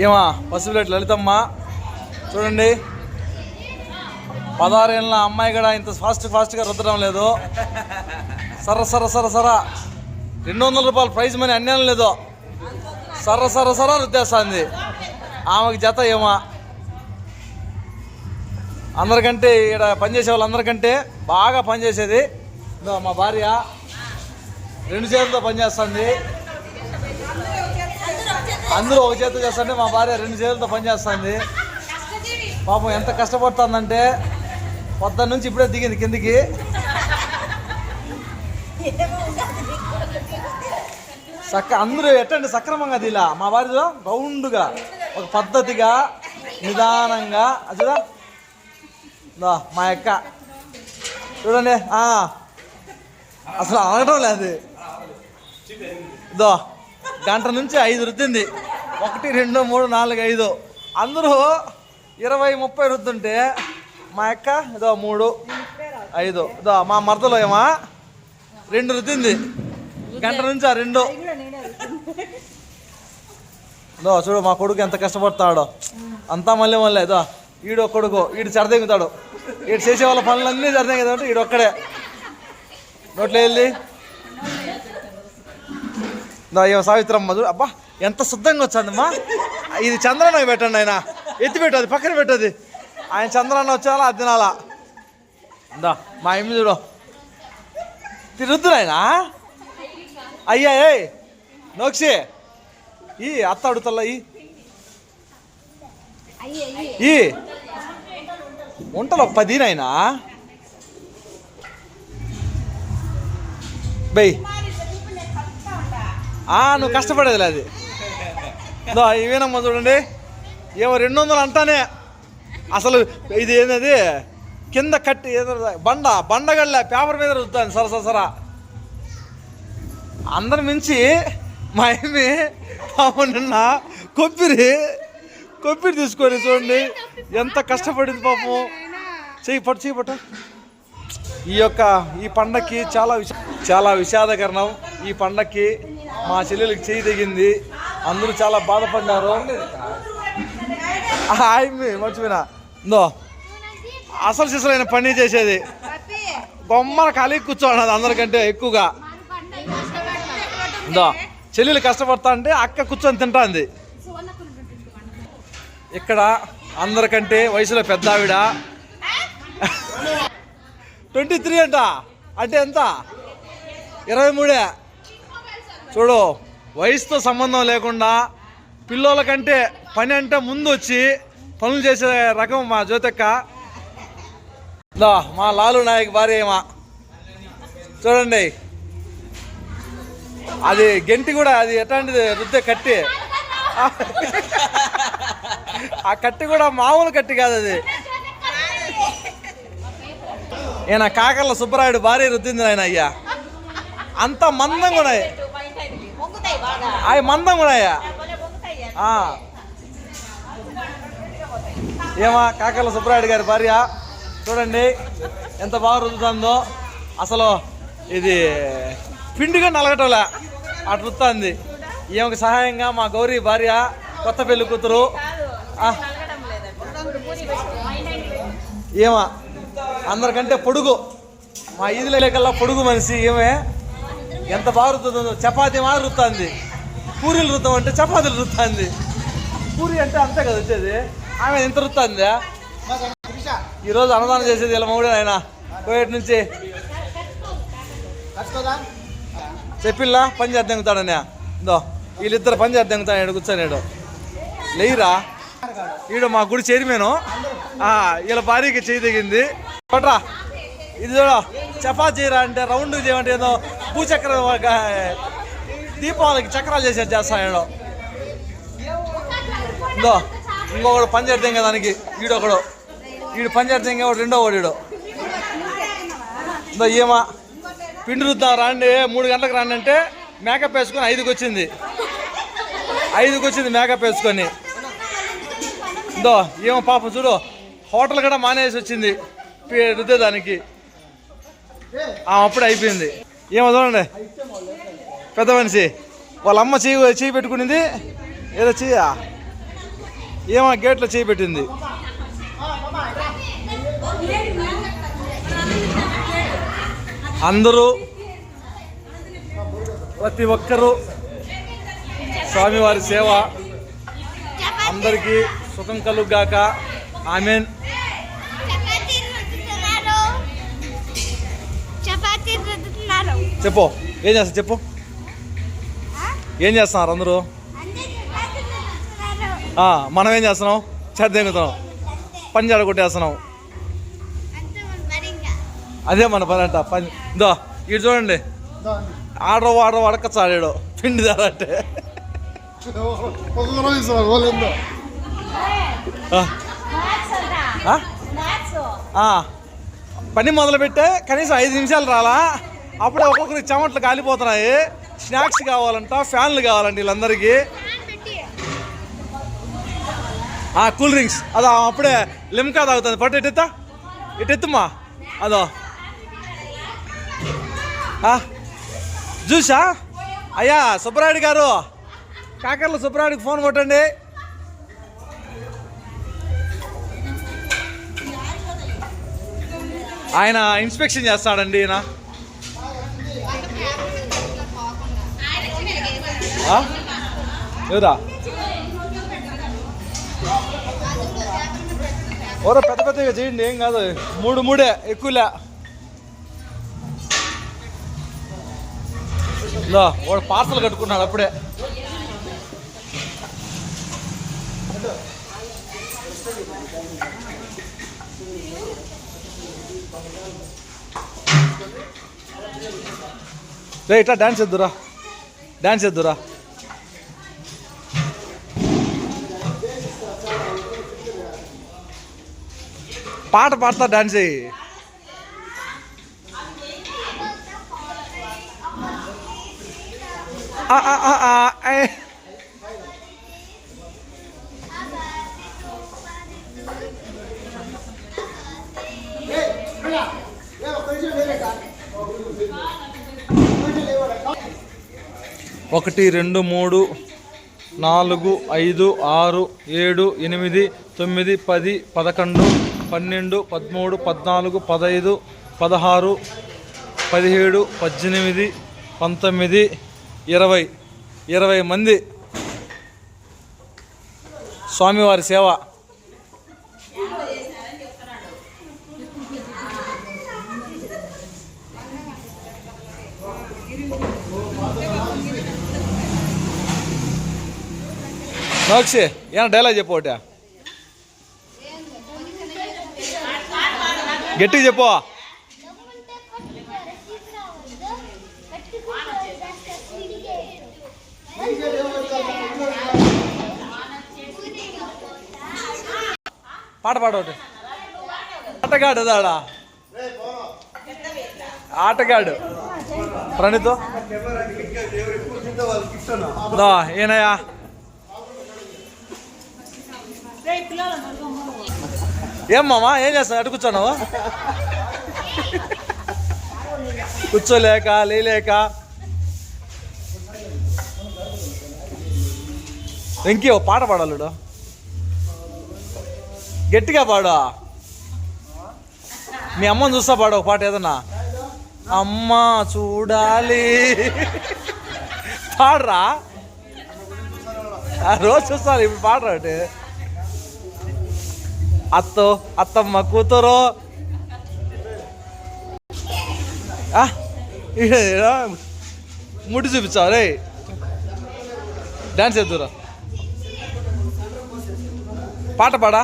ఏమా పసిపిల్లటి లలితమ్మ? చూడండి. పదహారేళ్ళ అమ్మాయి కూడా ఇంత ఫాస్ట్ ఫాస్ట్గా రుద్దడం లేదు. సర సర సర సర. రెండు వందల రూపాయలు ప్రైజ్ మనీ అన్యాయం లేదు. సర సర సర రుద్దేస్తుంది ఆమెకి జత ఏమా? అందరికంటే ఇక్కడ పనిచేసే వాళ్ళందరికంటే బాగా పనిచేసేది. ఇదో మా భార్య. రెండు చేతులతో పనిచేస్తుంది. అందరూ ఒక చేత చేస్తుంటే మా భార్య రెండు చేతులతో పనిచేస్తుంది పాపం ఎంత కష్టపడుతుందంటే పొద్దున్న నుంచి ఇప్పుడే దిగింది కిందికి. సక్క అందరూ ఎట్టండి సక్రమంగా దిలా. మా భార్య రౌండ్గా ఒక పద్ధతిగా నిదానంగా. అదిదా దా మా అక్క. చూడండి. అసలు అనగటం లేదు. ఇదో గంట నుంచి ఐదు రుద్దింది. ఒకటి రెండు మూడు నాలుగు ఐదు. అందరూ ఇరవై ముప్పై రుద్దుంటే మా అక్క ఇదో మూడు ఐదు. ఇదో మా మరదలో ఏమా రెండు రుద్దింది. గంట నుంచి ఆ రెండు. ఇదో చూడు మా కొడుకు ఎంత కష్టపడతాడో. అంతా మళ్ళీ మళ్ళీ ఇదో ఈడు కొడుకు ఈడు చెడదెంగుతాడు ఈడు చేసే వాళ్ళ పనులన్నీ చెడదెంగుతాడు ఈడు ఒక్కడే నోట్లో వెళ్ళి సావిత్రమ్మ చూడు. అబ్బా ఎంత శుద్ధంగా వచ్చిందమ్మా. ఇది చంద్రన్న పెట్టండి ఆయన. ఎత్తి పెట్టదు పక్కన పెట్టదు. ఆయన చంద్రన్న వచ్చాలా అది తినాలా దా మా ఇమ్మి చూడు. తిరుగుద్దు ఆయన అయ్యా ఏ నోక్షి ఈ అత్త అడుగుతల్లా ఈ. ఈ. ఉంటలో పది నాయనా బయ్. ఆ నువ్వు కష్టపడేదిలే అది. ఇవేనమ్మా చూడండి. ఏమో రెండు వందలు అంటానే. అసలు ఇది ఏంది కింద కట్టి ఏదో బండ బండగళ్ళ పేపర్ మీద రుద్దాను సర సరా అందరి మించి మా ఏమి పాపం నిన్న కొబ్బరి కొబ్బరి తీసుకొని చూడండి. ఎంత కష్టపడింది పాపం. చెయ్యి పట్టు చెయ్యి పట్టు. ఈ యొక్క ఈ పండక్కి చాలా విష చాలా విషాదకరణం. ఈ పండక్కి మా చెల్లెలకి చేయి తెగింది. అందరూ చాలా బాధపడ్డారు. ఆయమ్మి మర్చిపోయినా? ఇందో. అసలు సిసలైన పని చేసేది. బొమ్మల ఖాళీ కూర్చోన్నది అందరికంటే ఎక్కువగా. ఇందో. చెల్లెలు కష్టపడతా అంటే అక్క కూర్చొని తింటాంది. ఇక్కడ అందరికంటే వయసులో పెద్ద ఆవిడ. ట్వంటీ త్రీ అంట. అంటే ఎంత? ఇరవై మూడే. చూడు వయసుతో సంబంధం లేకుండా పిల్లోల కంటే పని అంటే ముందు వచ్చి పనులు చేసే రకం మా జ్యోతక్క. దా మా లాలు నాయక్ భార్య ఏమా చూడండి. అది గెంటి కూడా అది ఎట్లాంటిది? రుద్దే కట్టి. ఆ కట్టి కూడా మామూలు కట్టి కాదు అది. ఈయన కాకర్ల సుబ్బరాయుడు భార్య రుద్దింది ఆయన అయ్యా. అంత మందంగా ఉన్నాయి. అవి మందం కూడా ఏమా కాకర్ల సుబ్రాయుడు గారి భార్య? చూడండి ఎంత బాగా రుద్దుతుందో. అసలు ఇది పిండిగా నలగటలే. అటు రుత్తుంది. ఈమెకు సహాయంగా మా గౌరీ భార్య కొత్త పెళ్ళి కూతురు. ఆ, ఏమా అందరికంటే పొడుగు. మా ఈదిలో కల్లా పొడుగు మనిషి ఏమే ఎంత బాగుతుందో చపాతి మాది మా పూరీలు రుద్దాం అంటే చపాతీలు రుత్తుంది. పూరి అంటే అంతే కదా వచ్చేది. ఆమె ఎంత రుత్తుందా? ఈరోజు అన్నదానం చేసేది ఇలా మౌడే ఆయన. కోయటి నుంచి. చెప్పిల్లా? పని చేద్దాంగుతాడనే ఇందో వీళ్ళిద్దరు పని చేద్దాంగుతాడు ఈడ లేరా లేయిరా? ఈడు మా గుడి చైర్మన్. వీళ్ళ భార్యకి చేయి దిగింది పట్రా. ఇది చూడ చపాతీ చేయరా అంటే రౌండ్ చేయమంటే ఏదో భూచక్ర దీపావళికి చక్రాలు చేసేది చేస్తాడు ఇందో ఇంకొకడు పని చేద్దాం కదా దానికి ఈడొకడు. ఈడు పని చేద్దాం కదా రెండో ఒకడు ఇందో ఏమా పిండి రుద్దాం రాండి మూడు గంటలకు రాండి అంటే మేకప్ వేసుకొని ఐదుకి వచ్చింది. ఐదుకి వచ్చింది మేకప్ వేసుకొని. ఇందో ఏమో పాపం చూడు హోటల్ కూడా మానేసి వచ్చింది రుద్దే రుద్దేదానికి. ఆ, అప్పుడు అయిపోయింది. ఏమో చూడండి. పెద్ద మనిషి. వాళ్ళ అమ్మ చేయి చేయి పెట్టుకునింది. ఏదో చెయ్య ఏమో గేట్లో చేయి పెట్టింది. అందరూ ప్రతి ఒక్కరూ స్వామివారి సేవ అందరికీ సుఖం కలుగాక ఆమెన్. చెప్పు. ఏం చేస్తా చెప్పు. ఏం చేస్తున్నారు అందరూ? మనం ఏం చేస్తున్నాం? చెత్త పని జాడ కొట్టేస్తున్నాం. అదే మన పని అంట పని. ఇదో ఇటు చూడండి. ఆడో వాడో వాడక చాడాడు పిండి ధర అంటే పని మొదలు పెట్టే కనీసం ఐదు నిమిషాలు రాలా? అప్పుడే ఒక్కొక్కరికి చెమట్లు కాలిపోతున్నాయి. స్నాక్స్ కావాలంట ఫ్యాన్లు కావాలండి వీళ్ళందరికీ. ఆ కూల్ డ్రింక్స్. అదో అప్పుడే లిమ్కా తాగుతుంది. పట్టు ఎట్టెత్తా ఎట్టెత్తుమా అదో. ఆ, జ్యూసా అయ్యా సుబ్బరాయుడు గారు. కాకర్ల సుబ్బరాయుడికి ఫోన్ కొట్టండి. ఆయన ఇన్స్పెక్షన్ చేస్తాడండి ఈయన. లేదా ఓరో పెద్ద పెద్దగా చేయండి ఏం కాదు. మూడు మూడే ఎక్కువలే. లో వాడు పార్సల్ కట్టుకున్నాడు అప్పుడే. రే ఇట్లా డాన్స్ చేద్దురా. డాన్స్ చేద్దురా. పాట పాడతా డాన్స్ చేయి. ఒకటి రెండు మూడు నాలుగు ఐదు ఆరు ఏడు ఎనిమిది తొమ్మిది పది పదకొండు పన్నెండు పదమూడు పద్నాలుగు పదహైదు పదహారు పదిహేడు పద్దెనిమిది పంతొమ్మిది ఇరవై. ఇరవై మంది. స్వామివారి సేవ. సాక్షి ఏమన్నా డైలాగ్ చెప్పు గట్టిగా చెప్పు. దమ్ముంటే పాట పాడు ఒకటి. ఆటగాడు దాడా? ఆటగాడు. ప్రణీత్? ఏనయ్యా ఏం మామా? ఏం చేస్తావు? అటు కూర్చోన్నావు కూర్చోలేక లేలేక. వెంకీ ఓ పాట పాడాలుడు గట్టిగా పాడు. మీ అమ్మని చూస్తా పాడు ఒక పాట ఏదన్నా. అమ్మ చూడాలి. పాడరా? ఆ రోజు చూస్తాను ఇప్పుడు పాడరా అంటే? అత్తో అత్తమ్మ కూతురు. ఆ, ముడి చూపించావు రే డాన్స్ చేద్దురా. పాట పాడా?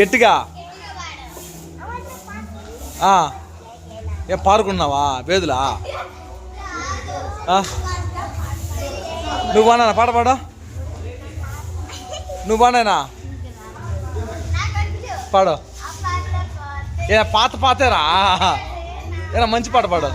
గట్టిగా? ఏ ఏం పారుకున్నావా వేదులా? నువ్వు అన్నా పాట పాడా. నువ్వు బాగున్నాయినా పాడు. ఏ పాత పాతేరా? ఏనా మంచి పాట పాడు.